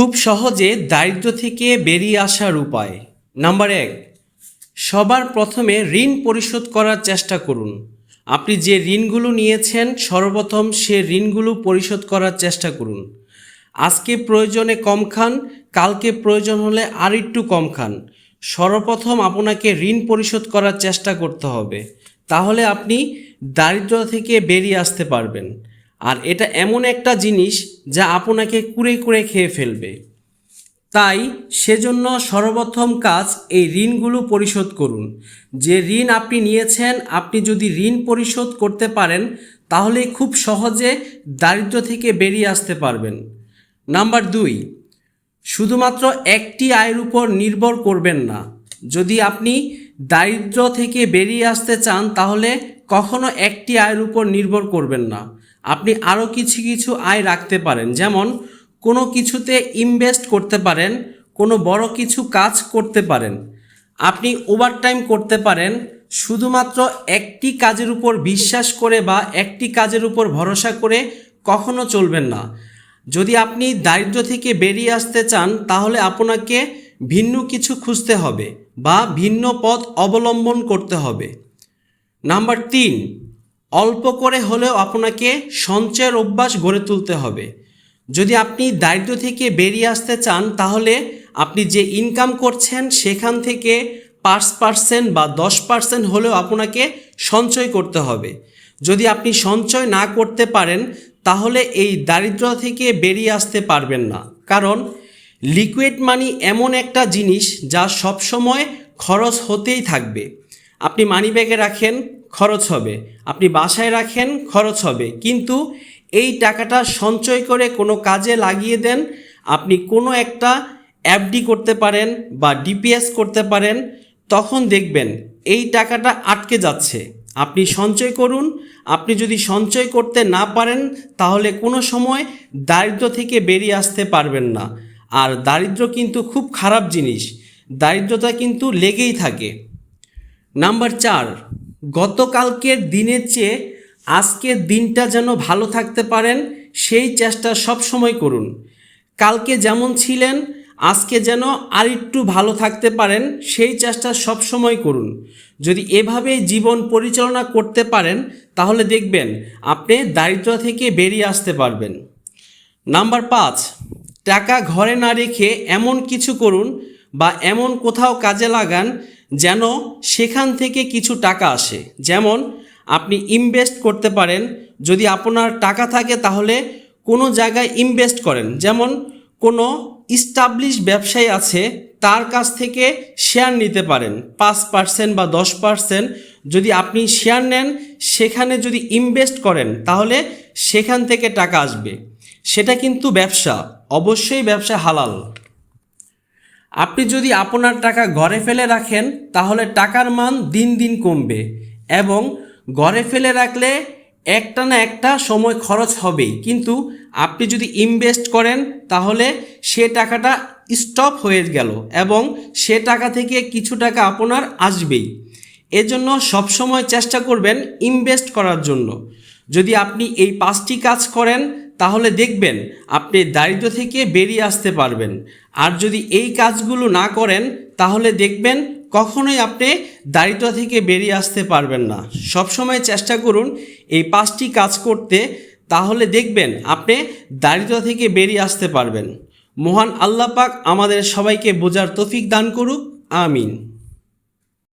খুব সহজে দারিদ্র থেকে বেরিয়ে আসার উপায়। নাম্বার এক, সবার প্রথমে ঋণ পরিশোধ করার চেষ্টা করুন। আপনি যে ঋণগুলো নিয়েছেন, সর্বপ্রথম সে ঋণগুলো পরিশোধ করার চেষ্টা করুন। আজকে প্রয়োজনে কম খান, কালকে প্রয়োজন হলে আর একটু কম খান। সর্বপ্রথম আপনাকে ঋণ পরিশোধ করার চেষ্টা করতে হবে। তাহলে আপনি দারিদ্র থেকে বেরিয়ে আসতে পারবেন। আর এটা এমন একটা জিনিস যা আপনাকে কুড়ে কুড়ে খেয়ে ফেলবে। তাই সেজন্য সর্বপ্রথম কাজ এই ঋণগুলো পরিশোধ করুন। যে ঋণ আপনি নিয়েছেন, আপনি যদি ঋণ পরিশোধ করতে পারেন, তাহলে খুব সহজে দারিদ্র থেকে বেরিয়ে আসতে পারবেন। নাম্বার দুই, শুধুমাত্র একটি আয়ের উপর নির্ভর করবেন না। যদি আপনি দারিদ্র থেকে বেরিয়ে আসতে চান, তাহলে কখনো একটি আয়ের উপর নির্ভর করবেন না। আপনি আরও কিছু কিছু আয় রাখতে পারেন। যেমন, কোনো কিছুতে ইনভেস্ট করতে পারেন, কোনো বড় কিছু কাজ করতে পারেন। আপনি ওভারটাইম করতে পারেন, শুধুমাত্র একটি কাজের উপর বিশ্বাস করে বা একটি কাজের উপর ভরসা করে কখনো চলবেন না। যদি আপনি দারিদ্র থেকে বেরিয়ে আসতে চান, তাহলে আপনাকে ভিন্ন কিছু খুঁজতে হবে বা ভিন্ন পথ অবলম্বন করতে হবে। নাম্বার তিন অল্প করে হলেও আপনাকে সঞ্চয়ের অভ্যাস গড়ে তুলতে হবে। যদি আপনি দারিদ্র থেকে বেরিয়ে আসতে চান, তাহলে আপনি যে ইনকাম করছেন, সেখান থেকে পাঁচ পার্সেন্ট বা দশ পার্সেন্ট হলেও আপনাকে সঞ্চয় করতে হবে। যদি আপনি সঞ্চয় না করতে পারেন, তাহলে এই দারিদ্র থেকে বেরিয়ে আসতে পারবেন না। কারণ লিকুইড মানি এমন একটা জিনিস যা সবসময় খরচ হতেই থাকবে। আপনি মানি ব্যাগে রাখেন খরচ হবে। আপনি বাসায় রাখেন, খরচ হবে। কিন্তু এই টাকাটা সঞ্চয় করে কোনো কাজে লাগিয়ে দেন। আপনি কোনো একটা এফডি করতে পারেন বা ডিপিএস করতে পারেন, তখন দেখবেন এই টাকাটা আটকে যাচ্ছে। আপনি সঞ্চয় করুন। আপনি যদি সঞ্চয় করতে না পারেন, তাহলে কোনো সময় দারিদ্র থেকে বেরিয়ে আসতে পারবেন না। আর দারিদ্র কিন্তু খুব খারাপ জিনিস। দারিদ্রতা কিন্তু লেগেই থাকে। নাম্বার চার গতকালকের দিনের চেয়ে আজকের দিনটা যেন ভালো থাকতে পারেন, সেই চেষ্টা সব সময় করুন। কালকে যেমন ছিলেন, আজকে যেন আর একটু ভালো থাকতে পারেন, সেই চেষ্টা সব সময় করুন। যদি এভাবে জীবন পরিচালনা করতে পারেন, তাহলে দেখবেন আপনি দারিদ্র থেকে বেরিয়ে আসতে পারবেন। নাম্বার পাঁচ, টাকা ঘরে না রেখে এমন কিছু করুন বা এমন কোথাও কাজে লাগান যেন সেখান থেকে কিছু টাকা আসে। যেমন, আপনি ইনভেস্ট করতে পারেন। যদি আপনার টাকা থাকে, তাহলে কোনো জায়গায় ইনভেস্ট করেন। যেমন, কোনো ইস্টাবলিশ ব্যবসায়ী আছে, তার কাছ থেকে শেয়ার নিতে পারেন। পাঁচ পার্সেন্ট বা দশ পার্সেন্ট যদি আপনি শেয়ার নেন, সেখানে যদি ইনভেস্ট করেন, তাহলে সেখান থেকে টাকা আসবে। সেটা কিন্তু ব্যবসা। অবশ্যই ব্যবসা হালাল। আপনি যদি আপনার টাকা ঘরে ফেলে রাখেন, তাহলে টাকার মান দিন দিন কমবে এবং ঘরে ফেলে রাখলে একটা না একটা সময় খরচ হবেই। কিন্তু আপনি যদি ইনভেস্ট করেন, তাহলে সে টাকাটা স্টপ হয়ে গেল এবং সে টাকা থেকে কিছু টাকা আপনার আসবেই। এজন্য সবসময় চেষ্টা করবেন ইনভেস্ট করার জন্য। যদি আপনি এই পাঁচটি কাজ করেন তাহলে দেখবেন আপনি দারিদ্র থেকে বেরিয়ে আসতে পারবেন। আর যদি এই কাজগুলো না করেন, তাহলে দেখবেন কখনোই আপনি দারিদ্র থেকে বেরিয়ে আসতে পারবেন না। সবসময় চেষ্টা করুন এই পাঁচটি কাজ করতে, তাহলে দেখবেন আপনি দারিদ্র থেকে বেরিয়ে আসতে পারবেন। মহান আল্লাহ পাক আমাদের সবাইকে বোঝার তফিক দান করুক। আমিন।